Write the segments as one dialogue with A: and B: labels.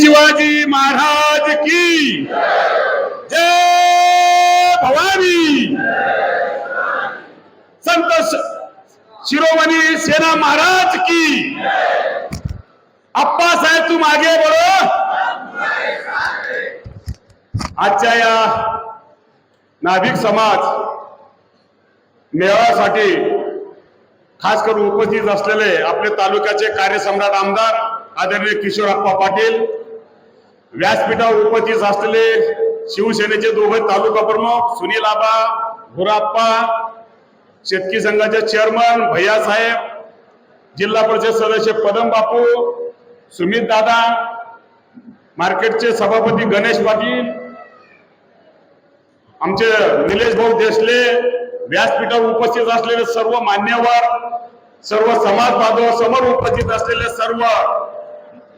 A: शिवाजी महाराज की? जय भवानी! संत शिरोमणी सेना महाराज की? अप्पा साहेब तू मागे बढ़ो आजच्या या नाभिक समाज मेळाव्यासाठी खास करून उपस्थित असलेले आपले तालुक्याचे कार्यसम्राट आमदार आदरणीय किशोरप्पा पाटील व्यासपीठावर उपस्थित असलेले शिवसेनेचे दोघे तालुका प्रमुख सुनील आबा गुराप्पा शेतकी संघाचे चेअरमन भैया साहेब जिल्हा परिषद सदस्य पदम बापू सुमित दादा मार्केटचे सभापती गणेश पाटील आमचे निलेश भाऊ देशले व्यासपीठावर उपस्थित असलेले सर्व मान्यवर सर्व समाज बांधव समोर उपस्थित असलेले सर्व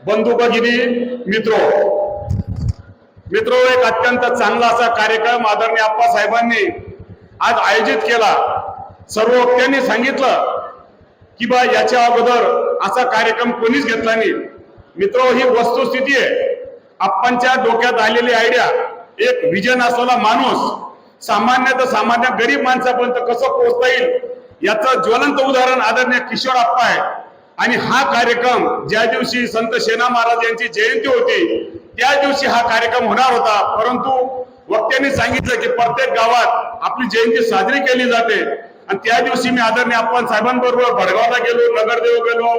A: बंधू भगिनी मित्र. मित्र एक अत्यंत चांगला असा कार्यक्रम आदरणीय आप्पा साहेबांनी आज आयोजित केला. सर्व वक्त्यांनी सांगितलं की बा याच्या अगोदर असा कार्यक्रम कोणीच घेतला नाही. मित्र ही वस्तुस्थिती आहे. आप्पांच्या डोक्यात आलेली आयडिया एक विजन असलेला माणूस सामान्य तर सामान्य गरीब माणसापर्यंत कसं पोहोचता येईल याचं ज्वलंत उदाहरण आदरणीय किशोर आप्पा आहे आणि हा कार्यक्रम ज्या दिवशी संत सेना महाराज यांची जयंती होती त्या दिवशी हा कार्यक्रम होणार होता. परंतु वक्त्यांनी सांगितलं की प्रत्येक गावात आपली जयंती साजरी केली जाते. आणि त्या दिवशी मी आदरणीय आपण साहेबांबरोबर भडगावला गेलो नगरदेव गेलो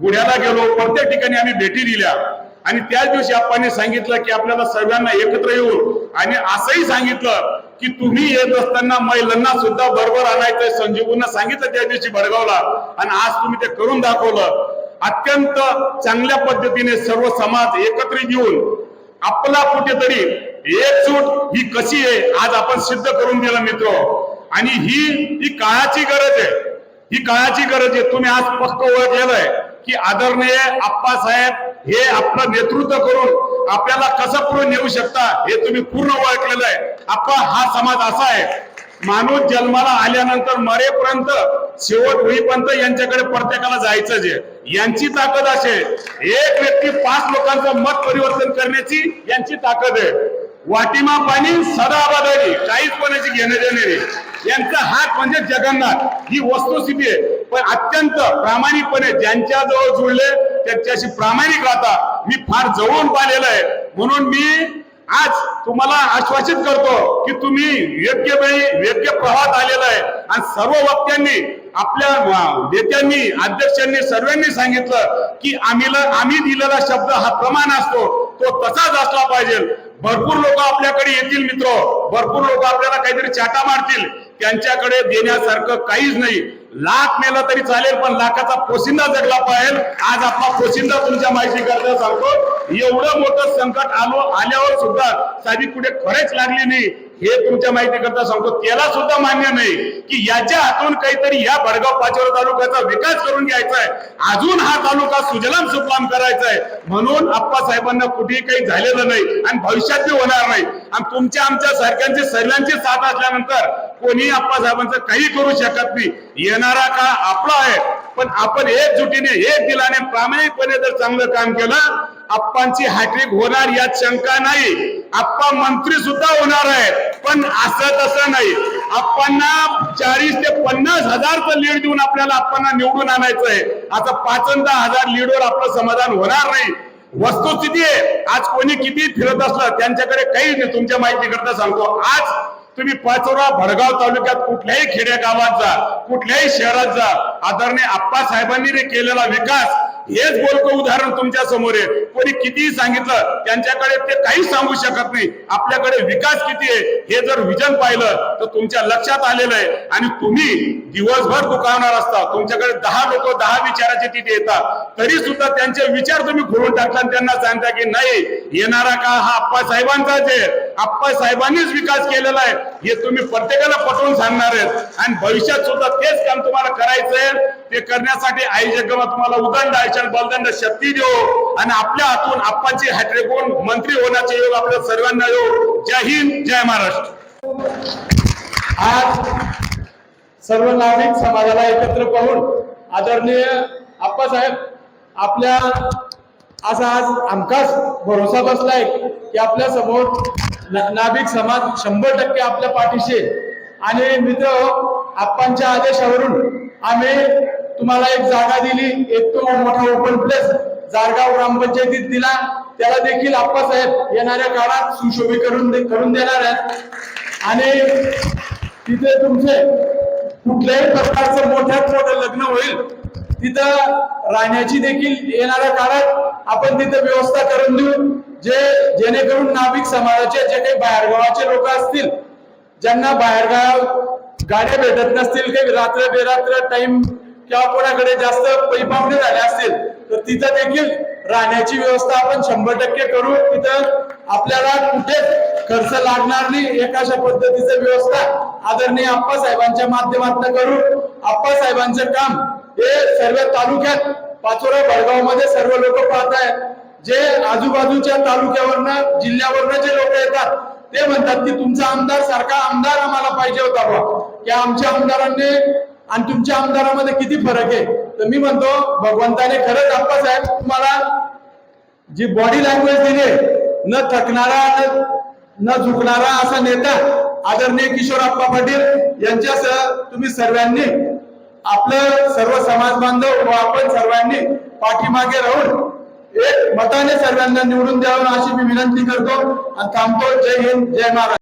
A: गुढ्याला गेलो. प्रत्येक ठिकाणी आम्ही भेटी दिल्या. आणि त्याच दिवशी आपण सांगितलं की आपल्याला सर्वांना एकत्र येऊन आणि असंही सांगितलं की तुम्ही येत असताना महिलांना सुद्धा बरोबर आणायचंय. संजीवना सांगितलं त्या दिवशी भडगावला. आणि आज तुम्ही ते करून दाखवलं. अत्यंत चांगल्या पद्धतीने सर्व समाज एकत्रित येऊन आपला कुठेतरी एकजूट ही कशी आहे आज आपण सिद्ध करून दिलं मित्र. आणि ही ही काळाची गरज आहे. ही काळाची गरज आहे. तुम्ही आज पक्क ओळखलेलं की आदरणीय आप्पासाहेब हे आपलं नेतृत्व करून आपल्याला कसं पुढे नेऊ शकता हे तुम्ही पूर्ण ओळखलेलं आहे. आपला हा समाज असा आहे माणूस जन्माला आल्यानंतर मरेपर्यंत शेवट होईपर्यंत यांच्याकडे प्रत्येकाला जायचं आहे यांची ताकद असे एक व्यक्ती पाच लोकांचं मत परिवर्तन करण्याची यांची ताकद आहे. वाटिमा पाणी सदा आबादारी काहीच कोणाची घेणे देणे यांचा हात म्हणजे जगन्नाथ. ही वस्तुस्थिती आहे. पण अत्यंत प्रामाणिकपणे ज्यांच्या जवळ जुळले त्यांच्याशी प्रामाणिक राहता. मी फार जवळून पाहिलेलं आहे. म्हणून मी आज तुम्हाला आश्वासित करतो की तुम्ही योग्य वेळी योग्य प्रवाहात आलेला आहे. आणि सर्व वक्त्यांनी आपल्या नेत्यांनी अध्यक्षांनी सर्वांनी सांगितलं की आम्हीला आम्ही दिलेला शब्द हा प्रमाण असतो. तो तसाच असला पाहिजे. भरपूर लोक आपल्याकडे येतील मित्र. भरपूर लोक आपल्याला काहीतरी चाटा मारतील. त्यांच्याकडे देण्यासारखं काहीच नाही. लाख नेलं तरी चालेल पण लाखाचा पोशिंदा जगला पाहिजे. आज आपला पोशिंदा तुमच्या माहिती करता सांगतो एवढं मोठं संकट आलो आल्यावर सुद्धा साधी कुठे खरेच लागली नाही. हे तुमच्या माहिती करता सांगतो त्याला सुद्धा मान्य नाही की याच्या हातून काहीतरी या भडगाव पाचोरा तालुक्याचा विकास करून घ्यायचा आहे अजून हा तालुका सुजलाम सुफलाम करायचा आहे म्हणून आप्पा साहेबांना कुठेही काही झालेलं नाही आणि भविष्यात होणार नाही. आणि तुमच्या आमच्या सारख्यांची सर्वांची साथ असल्यानंतर कोणी आप्पा साहेबांचं काही करू शकत नाही. येणारा का आपला आहे. पण आपण एकजुटीने एक दिलाने प्रामाणिकपणे जर चांगलं काम केलं आप्पांची हॅट्रिक होणार यात शंका नाही. आप्पा मंत्री सुद्धा होणार आहे पण असं तसं नाही. आप्पांना चाळीस ते पन्नास हजारचं लीड देऊन आपल्याला आप्पांना निवडून आणायचं आहे. आता पाचंदा दहा हजार लीडवर आपलं समाधान होणार नाही. वस्तुस्थिती आहे. आज कोणी किती फिरत असलं त्यांच्याकडे काही नाही. तुमच्या माहिती करता सांगतो. आज तुम्ही पाचोरा भडगाव तालुक्यात कुठल्याही खेड्या गावात जा कुठल्याही शहरात जा. आदरणीय आप्पा साहेबांनी केलेला विकास हेच बोलकं उदाहरण तुमच्यासमोर आहे. कोणी कितीही सांगितलं त्यांच्याकडे ते काही सांगू शकत नाही. आपल्याकडे विकास किती आहे हे जर विजन पाहिलं तर तुमच्या लक्षात आलेलं आहे. आणि तुम्ही दिवसभर दुकानावर असता. तुमच्याकडे दहा लोक दहा विचाराचे तिथे येतात. तरी सुद्धा त्यांचे विचार तुम्ही खोलून टाकला आणि त्यांना सांगता की नाही येणारा का हा आप्पा साहेबांचाच आहे. आप्पा साहेबांनीच विकास केलेला आहे. हे तुम्ही प्रत्येकाला पटवून सांगणार आहेत. आणि भविष्यात सुद्धा तेच काम तुम्हाला करायचंय. ते करण्यासाठी आई जगमा तुम्हाला उदंड आयच्या बलदंड शक्ती देऊ. आणि आपल्या हातून आप्पाची हॅट्रिक होऊन मंत्री होण्याचे योग आपल्या सर्वांना येऊ. जय हिंद जय महाराष्ट्र.
B: आज सर्व नागरिक समाजाला एकत्र पाहून आदरणीय आप्पासाहेब आपल्या असा आज आमकाच भरोसा बसलाय की आपल्यासमोर नाभिक समाज शंभर टक्के आपल्या पाठीशी आणि मित्र आप्पांच्या आदेशावरून आम्ही तुम्हाला एक जागा दिली एक तो मोठा ओपन प्लेस जारगाव ग्रामपंचायतीत दिला. त्याला देखील आप्पासाहेब येणाऱ्या काळात सुशोभीकरण दे- करून देणार आहेत. आणि तिथे तुमचे कुठल्याही प्रकारचं मोठ्यात मोठं लग्न होईल तिथं राहण्याची देखील येणाऱ्या काळात आपण तिथे व्यवस्था करून देऊ जे जेणेकरून नाभिक समाजाचे जे काही बाहेरगावाचे लोक असतील ज्यांना बाहेरगाव गाड्या भेटत नसतील काही रात्र बेरात्र टाइम किंवा कोणाकडे जास्त पैपावणे झाले असतील तर तिथं देखील राहण्याची व्यवस्था आपण शंभर टक्के करू. तिथं आपल्याला कुठेच खर्च लागणार नाही. एका अशा पद्धतीचं व्यवस्था आदरणीय आप्पा साहेबांच्या माध्यमातून करू. आप्पा साहेबांचं काम हे सर्व तालुक्यात पाचोरा भडगावमध्ये सर्व लोक पाहत आहेत जे आजूबाजूच्या तालुक्यावरनं जिल्ह्यावरनं जे लोक येतात ते म्हणतात की तुमचा आमदार सारखा आमदार आम्हाला पाहिजे होता बा की आमच्या आमदारांनी आणि तुमच्या आमदारामध्ये किती फरक आहे? तर मी म्हणतो भगवंताने खरंच आप्पासाहेब तुम्हाला जी बॉडी लँग्वेज दिली आहे, न थकणारा न- झुकणारा असा नेता आदरणीय किशोरप्पा पाटील यांच्यासह तुम्ही सर्वांनी आपलं सर्व समाज बांधव व आपण सर्वांनी पाठीमागे राहून एक मताने सर्वांना निवडून द्यावं अशी मी विनंती करतो आणि थांबतो. जय हिंद जय महाराज